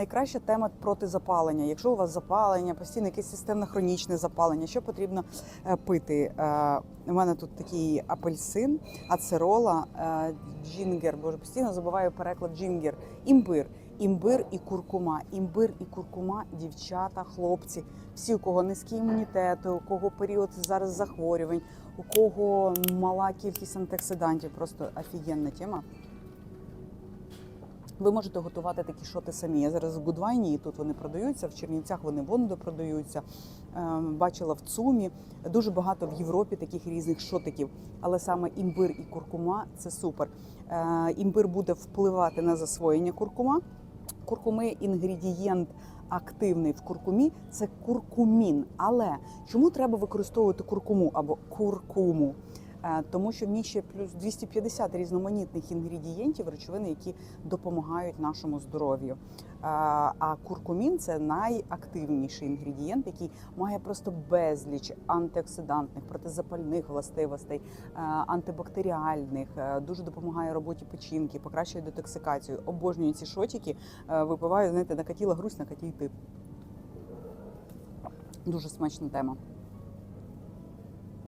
найкраща тема проти запалення. Якщо у вас запалення, постійно якесь системне хронічне запалення, що потрібно е, пити? Е, У мене тут такий апельсин, ацерола, е, джінгер, боже, постійно забуваю переклад джінгер, імбир. Імбир і куркума, імбир і куркума, дівчата, хлопці, всі, у кого низький імунітет, у кого період зараз захворювань, у кого мала кількість антиоксидантів, просто офігенна тема. Ви можете готувати такі шоти самі. Я зараз в Гудвайні, і тут вони продаються, в Чернівцях вони вондо продаються. Е, Бачила в ЦУМі. Дуже багато в Європі таких різних шотиків. Але саме імбир і куркума це супер. Е, Імбир буде впливати на засвоєння куркума. Куркуми інгредієнт активний в куркумі це куркумін. Але чому треба використовувати куркуму або куркуму? Е, Тому що в ній ще плюс 250 різноманітних інгредієнтів, речовин, які допомагають нашому здоров'ю. Е, А куркумін це найактивніший інгредієнт, який має просто безліч антиоксидантних, протизапальних властивостей, е, антибактеріальних, дуже допомагає роботі печінки, покращує детоксикацію. Обожнюю ці шотики, випиваю, знаєте, накатіла грусть, накатій тип. Дуже смачна тема.